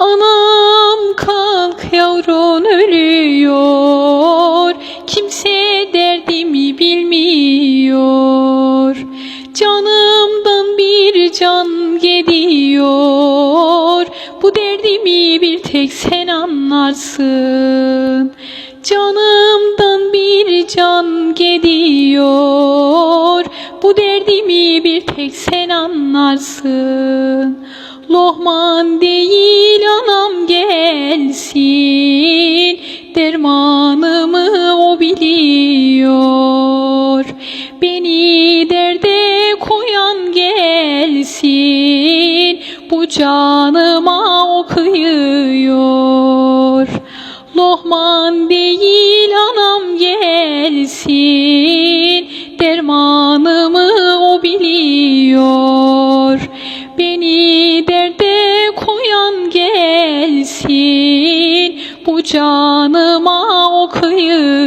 Anam kalk yavrun ölüyor. Kimse derdimi bilmiyor. Canımdan bir can gidiyor Bu derdimi bir tek sen anlarsın. Canımdan bir can gidiyor Bu derdimi bir tek sen anlarsın. Lohman değil anam gelsin. Dermanımı o biliyor. Beni derde koyan gelsin. Bu canıma o kıyıyor. Lohman değil anam gelsin biliyor Beni derde koyan gelsin. Bu canıma o kıyıyor